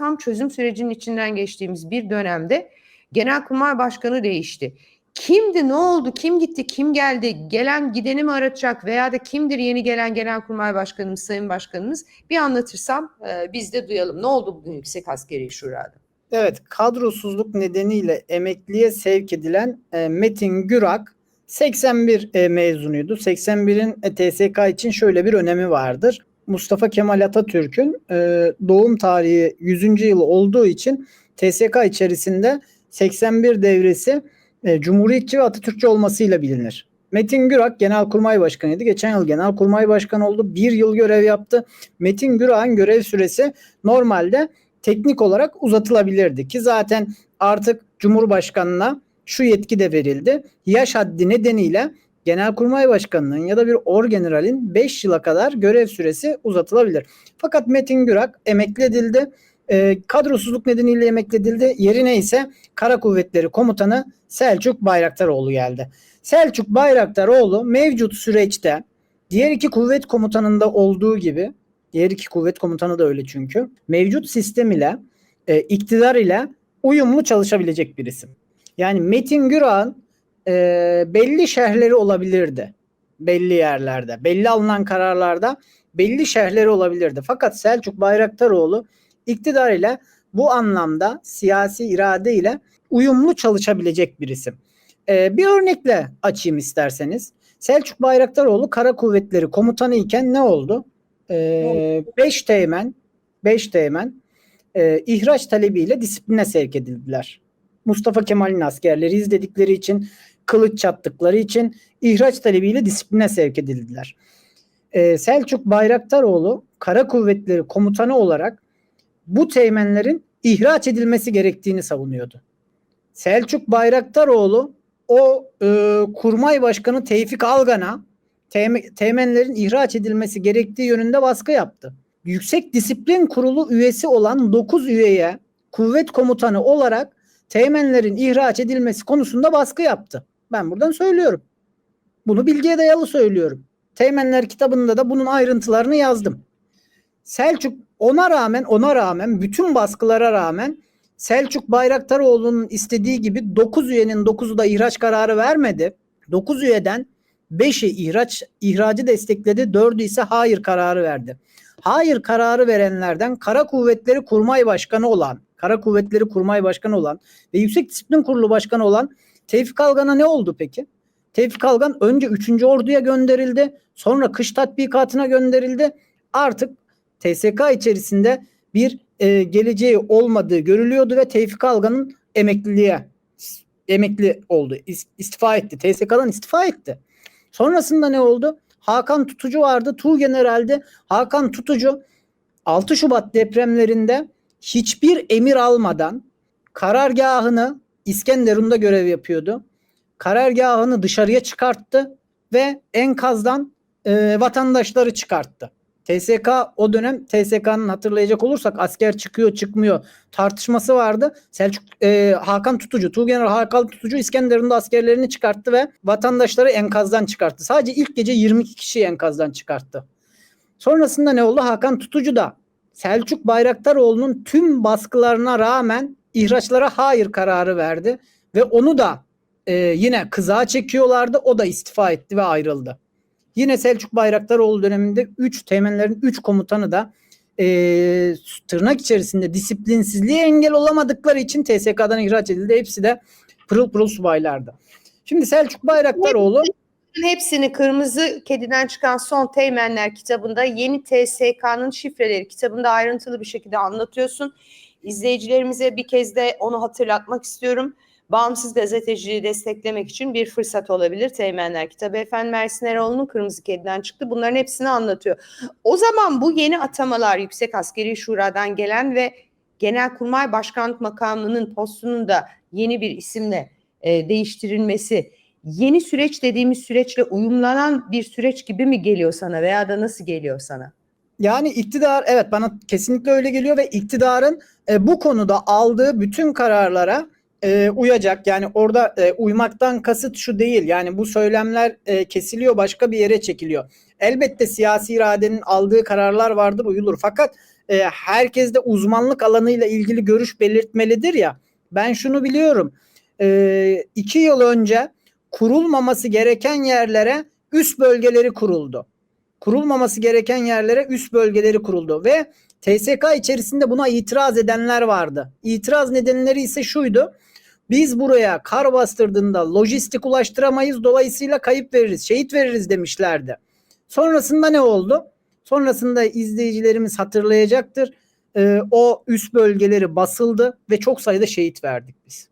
tam çözüm sürecinin içinden geçtiğimiz bir dönemde Genelkurmay Başkanı değişti. Kimdi, ne oldu, kim gitti, kim geldi, gelen gideni mi aratacak veya da kimdir yeni gelen Genelkurmay Başkanımız, Sayın Başkanımız bir anlatırsam e, biz de duyalım. Ne oldu bugün Yüksek Askeri Şura'da? Evet, kadrosuzluk nedeniyle emekliye sevk edilen e, Metin Gürak 81 e, mezunuydu. 81'in e, TSK için şöyle bir önemi vardır. Mustafa Kemal Atatürk'ün e, doğum tarihi 100. yılı olduğu için TSK içerisinde 81 devresi e, Cumhuriyetçi ve Atatürkçü olmasıyla bilinir. Metin Gürak Genelkurmay Başkanıydı. Geçen yıl Genelkurmay Başkanı oldu. Bir yıl görev yaptı. Metin Gürak'ın görev süresi normalde teknik olarak uzatılabilirdi ki zaten artık Cumhurbaşkanına şu yetki de verildi. Yaş haddi nedeniyle Genelkurmay Başkanı'nın ya da bir orgeneralin 5 yıla kadar görev süresi uzatılabilir. Fakat Metin Gürak emekli edildi. E, kadrosuzluk nedeniyle emekli edildi. Yerine ise Kara Kuvvetleri Komutanı Selçuk Bayraktaroğlu geldi. Selçuk Bayraktaroğlu mevcut süreçte diğer iki kuvvet komutanında olduğu gibi diğer iki kuvvet komutanı da öyle çünkü mevcut sistem ile e, iktidar ile uyumlu çalışabilecek bir isim. Yani Metin Gürak'ın e, belli şerhleri olabilirdi. Belli yerlerde. Belli alınan kararlarda belli şerhleri olabilirdi. Fakat Selçuk Bayraktaroğlu iktidar ile bu anlamda siyasi irade ile uyumlu çalışabilecek bir isim. E, bir örnekle açayım isterseniz. Selçuk Bayraktaroğlu Kara Kuvvetleri Komutanı iken ne oldu? 5 e, teğmen 5 teğmen e, ihraç talebiyle disipline sevk edildiler. Mustafa Kemal'in askerleri izledikleri için, kılıç çattıkları için ihraç talebiyle disipline sevk edildiler. Ee, Selçuk Bayraktaroğlu Kara Kuvvetleri Komutanı olarak bu teğmenlerin ihraç edilmesi gerektiğini savunuyordu. Selçuk Bayraktaroğlu o e, kurmay başkanı Tevfik Algan'a teğmenlerin ihraç edilmesi gerektiği yönünde baskı yaptı. Yüksek Disiplin Kurulu üyesi olan 9 üyeye kuvvet komutanı olarak teğmenlerin ihraç edilmesi konusunda baskı yaptı. Ben buradan söylüyorum. Bunu bilgiye dayalı söylüyorum. Teğmenler kitabında da bunun ayrıntılarını yazdım. Selçuk ona rağmen ona rağmen bütün baskılara rağmen Selçuk Bayraktaroğlu'nun istediği gibi 9 üyenin 9'u da ihraç kararı vermedi. 9 üyeden 5'i ihraç ihracı destekledi, 4'ü ise hayır kararı verdi. Hayır kararı verenlerden Kara Kuvvetleri Kurmay Başkanı olan Kara Kuvvetleri Kurmay Başkanı olan ve Yüksek Disiplin Kurulu Başkanı olan Tevfik Algan'a ne oldu peki? Tevfik Algan önce 3. Ordu'ya gönderildi. Sonra kış tatbikatına gönderildi. Artık TSK içerisinde bir e, geleceği olmadığı görülüyordu ve Tevfik Algan'ın emekliliğe emekli oldu. İstifa etti. TSK'dan istifa etti. Sonrasında ne oldu? Hakan Tutucu vardı. Tuğ General'de Hakan Tutucu 6 Şubat depremlerinde hiçbir emir almadan karargahını İskenderun'da görev yapıyordu. Karargahını dışarıya çıkarttı ve enkazdan e, vatandaşları çıkarttı. TSK o dönem TSK'nın hatırlayacak olursak asker çıkıyor çıkmıyor tartışması vardı. Selçuk e, Hakan Tutucu, Tuğgeneral Hakan Tutucu İskenderun'da askerlerini çıkarttı ve vatandaşları enkazdan çıkarttı. Sadece ilk gece 22 kişi enkazdan çıkarttı. Sonrasında ne oldu? Hakan Tutucu da Selçuk Bayraktaroğlu'nun tüm baskılarına rağmen ihraçlara hayır kararı verdi ve onu da e, yine kızağa çekiyorlardı. O da istifa etti ve ayrıldı. Yine Selçuk Bayraktaroğlu döneminde 3 temellerin 3 komutanı da e, tırnak içerisinde disiplinsizliğe engel olamadıkları için TSK'dan ihraç edildi. Hepsi de pırıl pırıl subaylardı. Şimdi Selçuk Bayraktaroğlu hepsini Kırmızı Kedi'den çıkan Son Teğmenler kitabında yeni TSK'nın şifreleri kitabında ayrıntılı bir şekilde anlatıyorsun. İzleyicilerimize bir kez de onu hatırlatmak istiyorum bağımsız gazeteciliği desteklemek için bir fırsat olabilir. Teğmenler kitabı Efendim Mersin Eroğlu'nun Kırmızı Kedi'den çıktı. Bunların hepsini anlatıyor. O zaman bu yeni atamalar Yüksek Askeri Şura'dan gelen ve Genelkurmay Başkanlık makamının postunun da yeni bir isimle e, değiştirilmesi yeni süreç dediğimiz süreçle uyumlanan bir süreç gibi mi geliyor sana veya da nasıl geliyor sana? Yani iktidar evet bana kesinlikle öyle geliyor ve iktidarın e, bu konuda aldığı bütün kararlara e, uyacak. Yani orada e, uymaktan kasıt şu değil. Yani bu söylemler e, kesiliyor başka bir yere çekiliyor. Elbette siyasi iradenin aldığı kararlar vardır uyulur. Fakat e, herkes de uzmanlık alanıyla ilgili görüş belirtmelidir ya. Ben şunu biliyorum. E, iki yıl önce kurulmaması gereken yerlere üst bölgeleri kuruldu. Kurulmaması gereken yerlere üst bölgeleri kuruldu ve TSK içerisinde buna itiraz edenler vardı. İtiraz nedenleri ise şuydu. Biz buraya kar bastırdığında lojistik ulaştıramayız dolayısıyla kayıp veririz, şehit veririz demişlerdi. Sonrasında ne oldu? Sonrasında izleyicilerimiz hatırlayacaktır. Ee, o üst bölgeleri basıldı ve çok sayıda şehit verdik biz.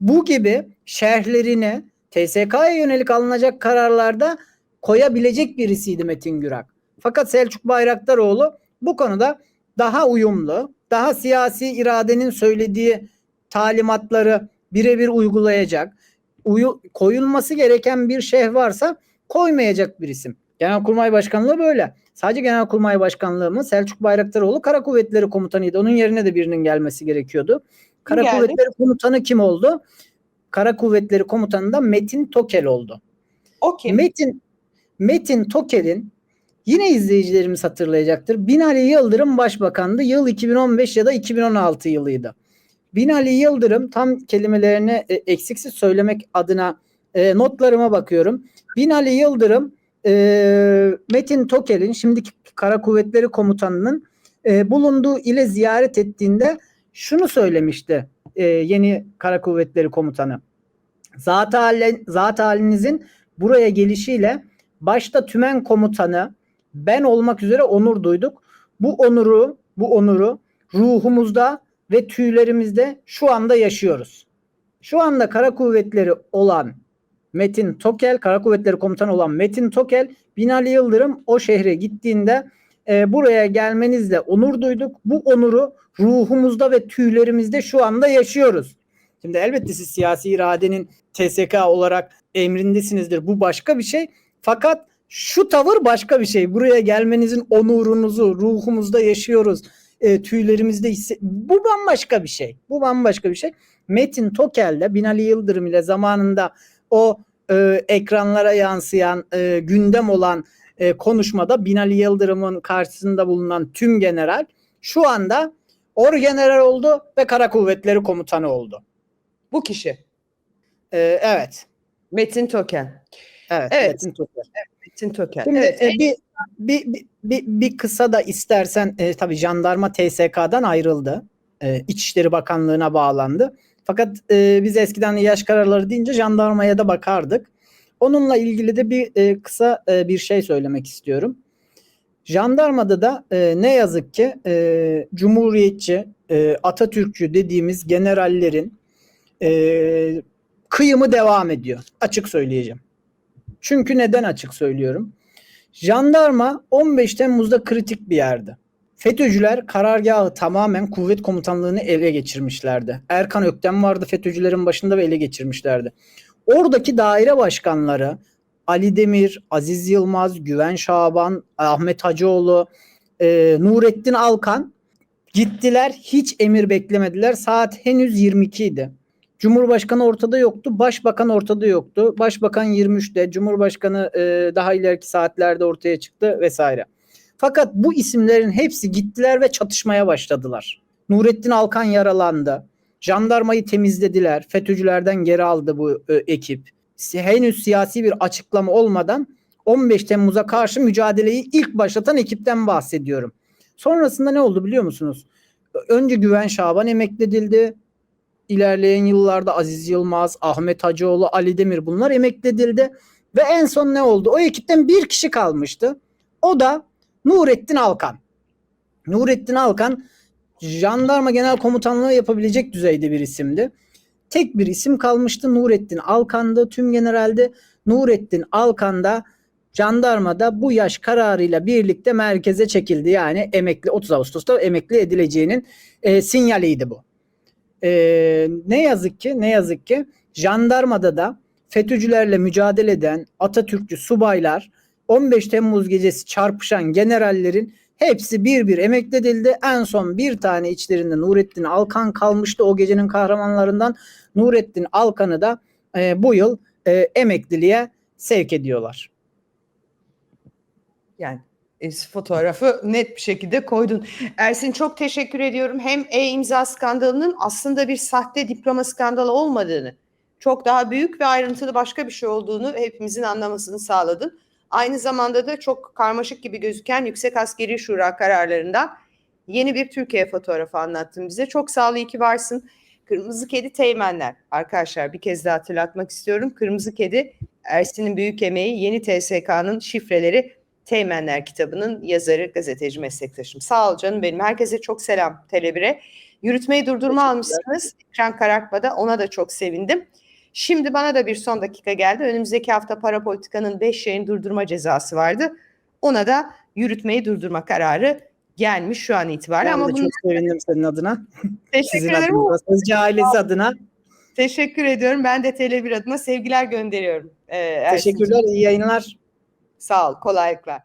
Bu gibi şerhlerini TSK'ya yönelik alınacak kararlarda koyabilecek birisiydi Metin Gürak. Fakat Selçuk Bayraktaroğlu bu konuda daha uyumlu, daha siyasi iradenin söylediği talimatları birebir uygulayacak, uyu, koyulması gereken bir şey varsa koymayacak bir isim. Genelkurmay Başkanlığı böyle. Sadece Genelkurmay Başkanlığı mı? Selçuk Bayraktaroğlu Kara Kuvvetleri Komutanıydı. Onun yerine de birinin gelmesi gerekiyordu. Kara geldi? Kuvvetleri Komutanı kim oldu? Kara Kuvvetleri Komutanı da Metin Tokel oldu. O kim? Metin Metin Toker'in yine izleyicilerimiz hatırlayacaktır. Binali Yıldırım Başbakandı. Yıl 2015 ya da 2016 yılıydı. Binali Yıldırım tam kelimelerini e, eksiksiz söylemek adına e, notlarıma bakıyorum. Binali Yıldırım e, Metin Toker'in şimdiki Kara Kuvvetleri Komutanı'nın e, bulunduğu ile ziyaret ettiğinde şunu söylemişti e, yeni Kara Kuvvetleri Komutanı. Zat, hali, zat halinizin buraya gelişiyle başta tümen komutanı ben olmak üzere onur duyduk. Bu onuru, bu onuru ruhumuzda ve tüylerimizde şu anda yaşıyoruz. Şu anda kara kuvvetleri olan Metin Tokel, kara kuvvetleri komutanı olan Metin Tokel, Binali Yıldırım o şehre gittiğinde e, buraya gelmenizle onur duyduk. Bu onuru ruhumuzda ve tüylerimizde şu anda yaşıyoruz. Şimdi elbette siz siyasi iradenin TSK olarak emrindesinizdir. Bu başka bir şey. Fakat şu tavır başka bir şey. Buraya gelmenizin onurunuzu ruhumuzda yaşıyoruz. E, tüylerimizde hisse bu bambaşka bir şey. Bu bambaşka bir şey. Metin Tokel'le Binali Yıldırım ile zamanında o e, ekranlara yansıyan e, gündem olan e, konuşmada Binali Yıldırım'ın karşısında bulunan tüm general şu anda orgeneral oldu ve Kara Kuvvetleri Komutanı oldu. Bu kişi. E, evet. Metin Token. Evet. Evet. Metin Tokel. Metin Token. Şimdi evet. e, bir, bir, bir, bir, bir kısa da istersen e, tabii jandarma TSK'dan ayrıldı. E, İçişleri Bakanlığı'na bağlandı. Fakat e, biz eskiden yaş kararları deyince jandarmaya da bakardık. Onunla ilgili de bir e, kısa e, bir şey söylemek istiyorum. Jandarmada da e, ne yazık ki e, Cumhuriyetçi, e, Atatürkçü dediğimiz generallerin e, kıyımı devam ediyor. Açık söyleyeceğim. Çünkü neden açık söylüyorum? Jandarma 15 Temmuz'da kritik bir yerdi. FETÖ'cüler karargahı tamamen kuvvet komutanlığını ele geçirmişlerdi. Erkan Öktem vardı FETÖ'cülerin başında ve ele geçirmişlerdi. Oradaki daire başkanları Ali Demir, Aziz Yılmaz, Güven Şaban, Ahmet Hacıoğlu, e, Nurettin Alkan gittiler hiç emir beklemediler. Saat henüz 22 idi. Cumhurbaşkanı ortada yoktu. Başbakan ortada yoktu. Başbakan 23'te, Cumhurbaşkanı e, daha ileriki saatlerde ortaya çıktı vesaire. Fakat bu isimlerin hepsi gittiler ve çatışmaya başladılar. Nurettin Alkan yaralandı. Jandarmayı temizlediler. FETÖ'cülerden geri aldı bu e, ekip. Henüz siyasi bir açıklama olmadan 15 Temmuz'a karşı mücadeleyi ilk başlatan ekipten bahsediyorum. Sonrasında ne oldu biliyor musunuz? Önce Güven Şaban emekledildi ilerleyen yıllarda Aziz Yılmaz, Ahmet Hacıoğlu, Ali Demir bunlar emekledildi. Ve en son ne oldu? O ekipten bir kişi kalmıştı. O da Nurettin Alkan. Nurettin Alkan jandarma genel komutanlığı yapabilecek düzeyde bir isimdi. Tek bir isim kalmıştı Nurettin Alkan'dı tüm generalde. Nurettin Alkan da jandarmada bu yaş kararıyla birlikte merkeze çekildi. Yani emekli 30 Ağustos'ta emekli edileceğinin e, sinyaliydi bu. Ee, ne yazık ki ne yazık ki jandarmada da FETÖ'cülerle mücadele eden Atatürkçü subaylar 15 Temmuz gecesi çarpışan generallerin hepsi bir bir emekledildi. En son bir tane içlerinde Nurettin Alkan kalmıştı o gecenin kahramanlarından. Nurettin Alkan'ı da e, bu yıl e, emekliliğe sevk ediyorlar. Yani E, fotoğrafı net bir şekilde koydun. Ersin çok teşekkür ediyorum. Hem e-imza skandalının aslında bir sahte diploma skandalı olmadığını, çok daha büyük ve ayrıntılı başka bir şey olduğunu hepimizin anlamasını sağladın. Aynı zamanda da çok karmaşık gibi gözüken Yüksek Askeri Şura kararlarından yeni bir Türkiye fotoğrafı anlattın bize. Çok sağ ol, iyi ki varsın. Kırmızı Kedi Teğmenler. Arkadaşlar bir kez daha hatırlatmak istiyorum. Kırmızı Kedi Ersin'in büyük emeği yeni TSK'nın şifreleri Teğmenler kitabının yazarı, gazeteci meslektaşım. Sağ ol canım benim. Herkese çok selam Tele1'e. Yürütmeyi durdurma almışsınız. Ekran karartmada ona da çok sevindim. Şimdi bana da bir son dakika geldi. Önümüzdeki hafta para politikanın 5 yayın durdurma cezası vardı. Ona da yürütmeyi durdurma kararı gelmiş şu an itibariyle. Ben Ama de bunu çok sevindim senin adına. teşekkür Sizin ederim. adınıza. Sözcü ailesi adına. Teşekkür ediyorum. Ben de Tele1 adına sevgiler gönderiyorum. Ee. Teşekkürler. iyi yayınlar. Sağ ol. Kolaylıklar.